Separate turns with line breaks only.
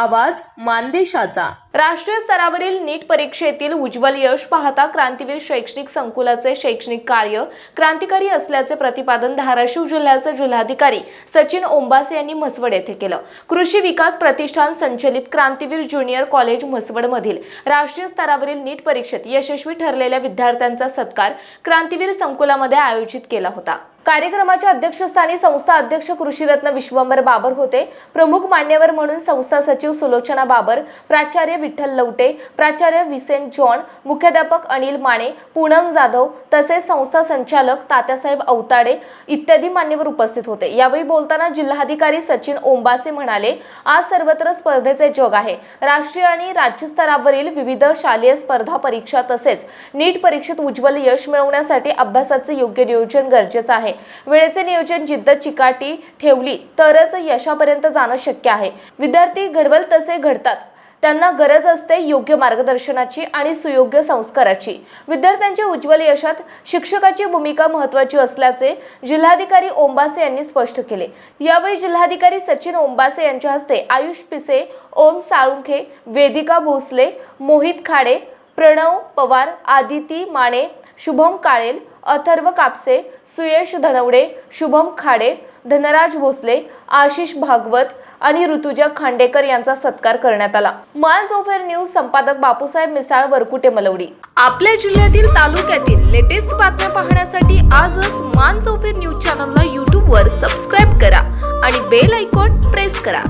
आवाज मानदेशाचा. राष्ट्रीय स्तरावरील नीट परीक्षेतील उज्ज्वल यश पाहता क्रांतीवीर शैक्षणिक संकुलाचे शैक्षणिक कार्य क्रांतिकारी असल्याचे प्रतिपादन धाराशिव जिल्ह्याचे जिल्हाधिकारी सचिन ओंबासे यांनी म्हसवड येथे केलं. कृषी विकास प्रतिष्ठान संचलित क्रांतीवीर ज्युनियर कॉलेज म्हसवडमधील राष्ट्रीय स्तरावरील नीट परीक्षेत यशस्वी ठरलेल्या विद्यार्थ्यांचा सत्कार क्रांतीवीर संकुलामध्ये आयोजित केला होता. कार्यक्रमाच्या अध्यक्षस्थानी संस्था अध्यक्ष कृषीरत्न विश्वंभर बाबर होते. प्रमुख मान्यवर म्हणून संस्था सचिव सुलोचना बाबर प्राचार्य विठ्ठल लवटे प्राचार्य विसेंट जॉन मुख्याध्यापक अनिल माने पूनम जाधव तसेच संस्था संचालक तात्यासाहेब अवताडे इत्यादी मान्यवर उपस्थित होते. यावेळी बोलताना जिल्हाधिकारी सचिन ओंबासे म्हणाले आज सर्वत्र स्पर्धेचे जग आहे. राष्ट्रीय आणि राज्य स्तरावरील विविध शालेय स्पर्धा परीक्षा तसेच नीट परीक्षेत उज्ज्वल यश मिळवण्यासाठी अभ्यासाचे योग्य नियोजन गरजेचं आहे. वेळेचे नियोजन जिद्द चिकाटी ठेवली तरच यशापर्यंत जाणं शक्य आहे. विद्यार्थी घडवल तसे घडतात. त्यांना गरज असते योग्य मार्गदर्शनाची आणि सुयोग्य संस्काराची. विद्यार्थ्यांच्या उज्ज्वल यशात शिक्षकाची भूमिका महत्वाची असल्याचे जिल्हाधिकारी ओंबासे यांनी स्पष्ट केले. यावेळी जिल्हाधिकारी सचिन ओंबासे यांच्या हस्ते आयुष पिसे ओम साळुंखे वेदिका भोसले मोहित खाडे प्रणव पवार आदिती माने शुभम काळेल अथर्व कापसे सुयश धनवडे शुभम खाडे धनराज भोसले आशिष भागवत आणि ऋतुजा खांडेकर यांचा सत्कार करण्यात आला. मान जोफेर न्यूज संपादक बापूसाहेब मिसाळ वरकुटे मलवडी. आपल्या जिल्ह्यातील तालुक्यातील लेटेस्ट बातम्या पाहण्यासाठी आजच मान जोफेर न्यूज चॅनलला यूट्यूबवर सबस्क्राईब करा आणि बेल आयकॉन प्रेस करा.